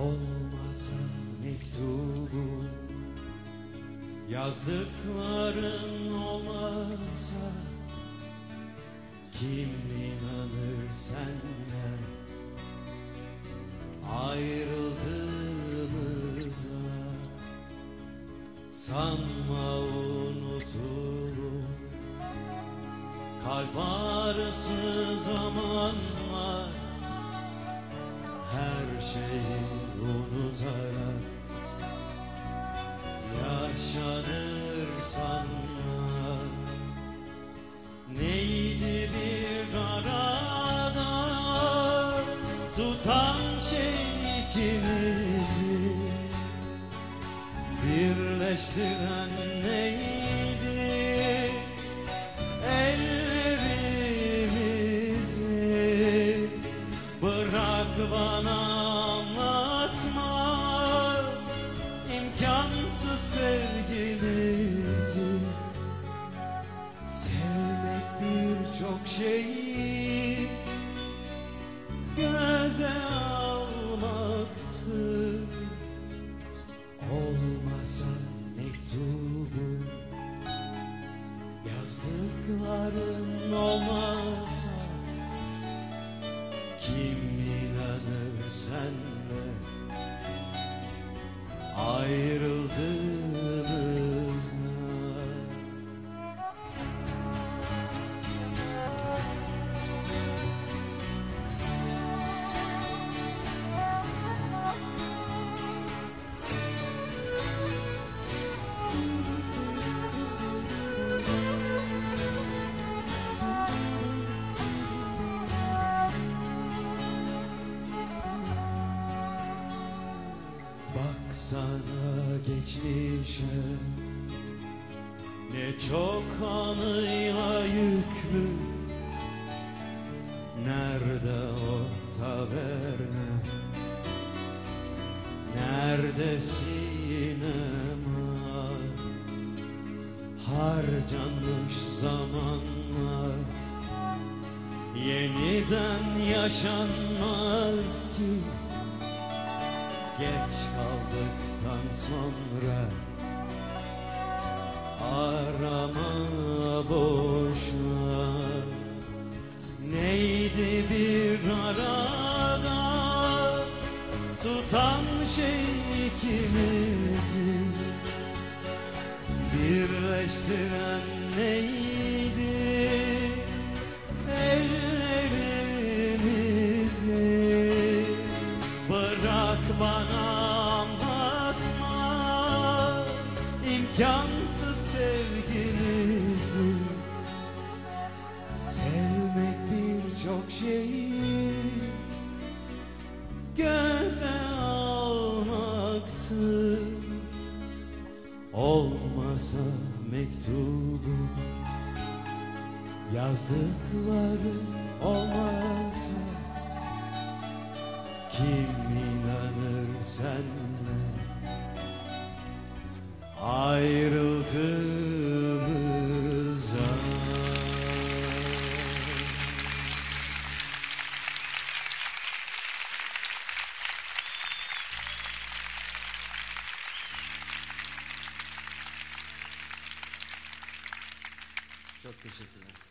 Olmasa mektubu. Yazdıkların olmasa Kim inanır senle Ayrıldığımıza Sanma unutulur Kalp ağrısı zamanlar Her şeyi unutarak Yaşanır sanma Neydi bir arada Tutan şey ikimizi? Birleştiren neydi şeyi göze almaktır Olmasa mektubu Yazdıkların olmasa Kim inanır senle? Ayrıldığımıza Baksana geçmişe Ne çok anıyla yüklü. Nerede o taverne? Nerede sinema Harcanmış zamanlar. Yeniden yaşanmaz ki Geç kaldıktan sonra Arama boşuna imkansız sevgimizi Sevmek birçok şeyi göze almaktır Olmasa mektubu yazdıkları olmasa kim inanır senle Çok teşekkürler.